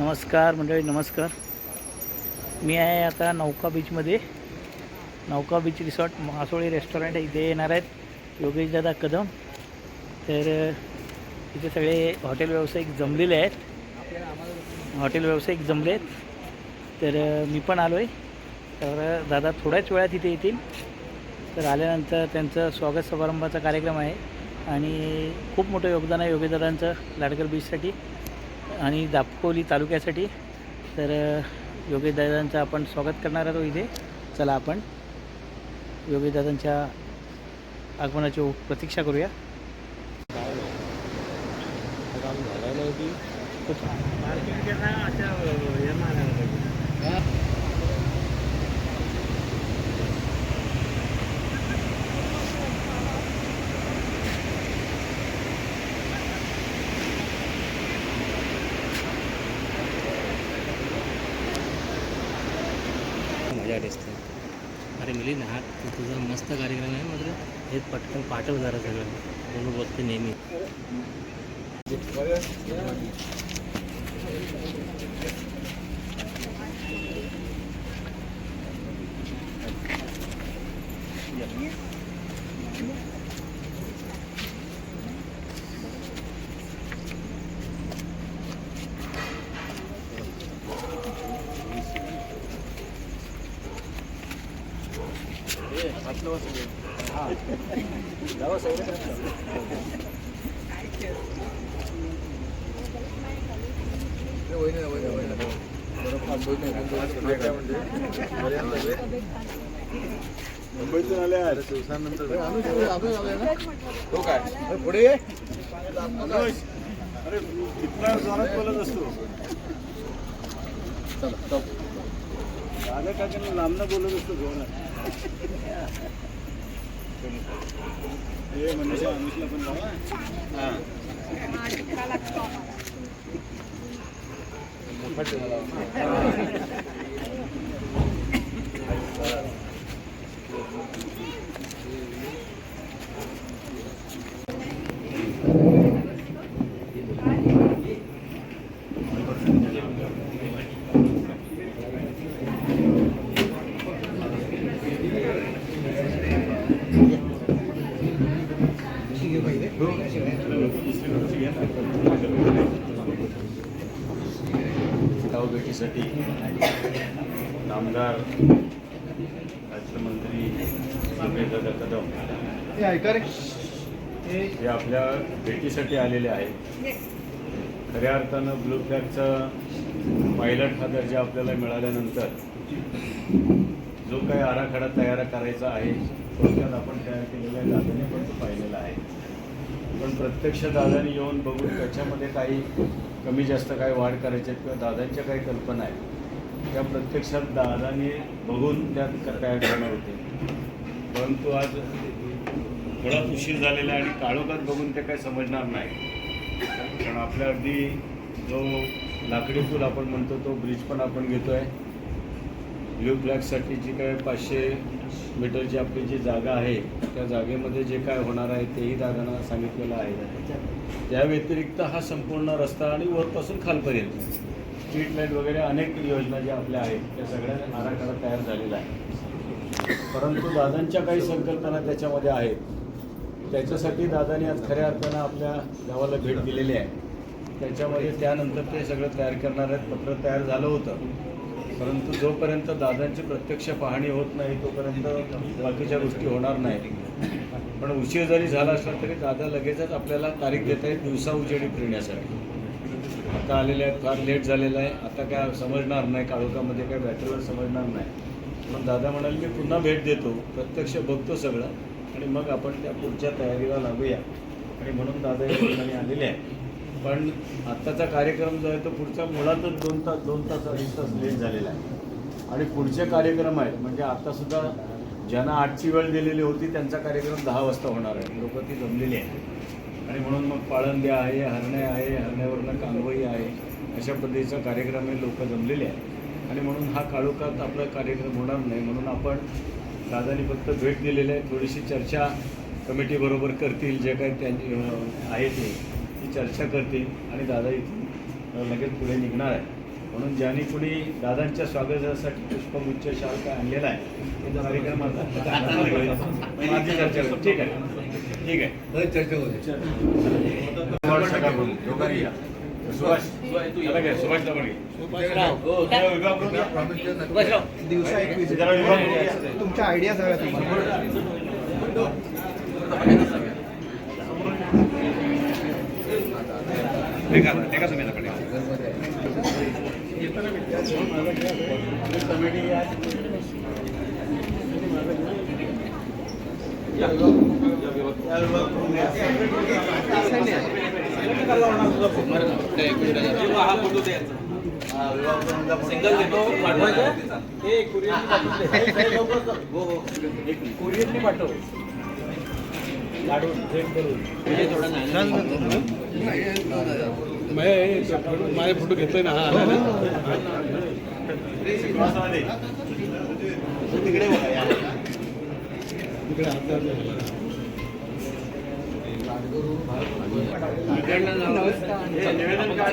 नमस्कार मंडळी नमस्कार. मी आहे आता नौका बीचमध्ये. नौका बीच रिसॉर्ट मासोळी रेस्टॉरंट आहे इथे येणार आहेत. योगेश दादा कदम. तर इथे सगळे हॉटेल व्यावसायिक जमलेले आहेत. हॉटेल व्यावसायिक जमले आहेत तर मी पण आलो आहे तर दादा थोड्याच वेळात इथे येतील. तर आल्यानंतर त्यांचं स्वागत समारंभाचा कार्यक्रम आहे. आणि खूप मोठं योगदान आहे योगेशदादांचं लाडकर बीचसाठी. आणि दापोली तालुक्यासाठी. तर योगेश योगेशदादांचं आपण स्वागत करणार आहोत इथे. चला आपण योगेशदादांच्या आगमनाची प्रतीक्षा करूया. मजा आली असते अरे मिली ना हा तू तुझा मस्त कार्यक्रम आहे मात्र हे पटकन पाठव जरा सगळं. म्हणून बघते नेहमी. मुंबईतून आले आहेत दिवसानंतर. तो काय? पुढे ये. अनुज, अरे इतका जोरात बोलत असतो. दादा काकांना लांबनं बोलत असतो जोरात? हे मनीषा अनुजला पण लावा हां गाव भेटीसाठी नामदार राज्यमंत्री योगेशदादा कदम हे आपल्या भेटीसाठी आलेले आहेत. खऱ्या अर्थानं ब्लू फ्लॅगचा पायलट हा दर्जा आपल्याला मिळाल्यानंतर जो काही आराखडा तयार करायचा आहे थोडक्यात आपण तयार केलेला आहे दादाने पण तो पाहिलेला आहे. पण प्रत्यक्ष दादाने येऊन बघून त्याच्यामध्ये काही कमी जास्त काही वाढ करायच्या किंवा दादांच्या काही कल्पना आहेत त्या प्रत्यक्षात दादाने बघून त्यात तयार करणार होते. परंतु आज थोडा उशीर झालेला आहे आणि काळोखात बघून ते काही समजणार नाही. कारण आपल्या अगदी जो लाकडी पूल आपण म्हणतो तो ब्रिज पण आपण घेतो आहे ब्ल्यू ब्लॅकसाठी जी काय पाचशे मीटरची आपली जी जागा आहे त्या जागेमध्ये जे काय होणार आहे तेही दादांना सांगितलेलं आहे. त्या व्यतिरिक्त हा संपूर्ण रस्ता आणि वरपासून खालपर्यंत. स्ट्रीट लाइट वगैरे अनेक योजना ज्या आपल्या आहेत त्या सगळ्या आराखडा तयार झालेला आहे परंतु दादांच्या काही संकल्पना त्याच्यामध्ये आहेत. त्याच्यासाठी दादाने आज खऱ्या अर्थानं आपल्या गावाला भेट दिलेली आहे. त्याच्यामध्ये त्यानंतर ते सगळं तयार करणार आहेत पत्र तयार झालं होतं. परंतु जोपर्यंत दादांची प्रत्यक्ष पाहणी होत नाही तोपर्यंत बाकीच्या गोष्टी होणार नाही. पण उशीर जरी झाला असला तरी दादा लगेचच आपल्याला तारीख देत आहेत दिवसा उजेडी फिरण्यासाठी. आता आलेले आहेत फार लेट झालेलं आहे. आता काय समजणार नाही काळोखामध्ये काय बॅटरीवर समजणार नाही. पण दादा म्हणाले मी पुन्हा भेट देतो प्रत्यक्ष बघतो सगळं आणि मग आपण त्या पुढच्या तयारीला लागूया. आणि म्हणून दादा या ठिकाणी आलेले आहे पण आत्ताचा कार्यक्रम जो आहे तो पुढचा मुळातच दोन तास दोन तास अडीच तास लेट झालेला आहे. आणि पुढचे कार्यक्रम आहेत म्हणजे आत्तासुद्धा ज्यांना आठची वेळ दिलेली होती त्यांचा कार्यक्रम दहा वाजता होणार आहे. लोक ती जमलेली आहे आणि म्हणून मग पाळंद्या आहे हरणे आहे हरण्यावरनं कांगवई आहे अशा पद्धतीचा कार्यक्रम हे लोक जमलेले आहे आणि म्हणून हा काळोखात आपला कार्यक्रम होणार नाही. म्हणून आपण दादानी फक्त भेट दिलेली आहे. थोडीशी चर्चा कमिटीबरोबर करतील जे काही त्यांनी आहे ते. चर्चा करतील आणि दादा इथून लगेच पुढे निघणार आहे. म्हणून ज्यांनी कुणी दादांच्या स्वागतासाठी पुष्पगुच्छ शाल काय आणलेला आहे तो कार्यक्रमाचा माझी चर्चा करू. ठीक आहे. ठीक आहे. सुभाष. सकाळपूर. दोघांनी या. सुभाष सिंगल देतो पाठवायचं दबडगे. जरा विभाग करून घ्या. जरा विभाग करून घ्या. तुमच्या माझे फोटो घेतोय ना तिकडे निवेदन काय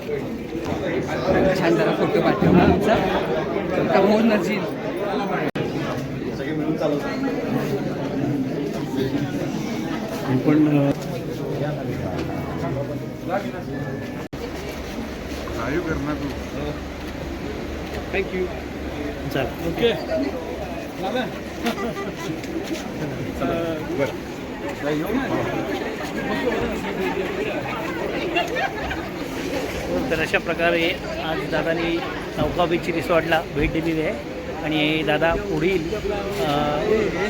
छान जरा फोटो पाठव आमचा. का होऊन नसेल थँक्यू चला. ओके तर अशा प्रकारे आज दादानी नौका बीच रिसॉर्टला भेट दिलेली आहे. आणि दादा पुढील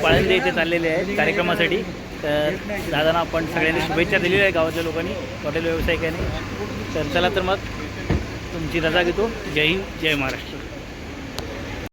पाळंदे इथे चाललेले आहेत कार्यक्रमासाठी. तर दादांना आपण सगळ्यांनी शुभेच्छा दिलेल्या आहे गावाच्या लोकांनी हॉटेल व्यावसायिकांनी. तर चला तर मग तुमची रजा घेतो. जय हिंद जय महाराष्ट्र.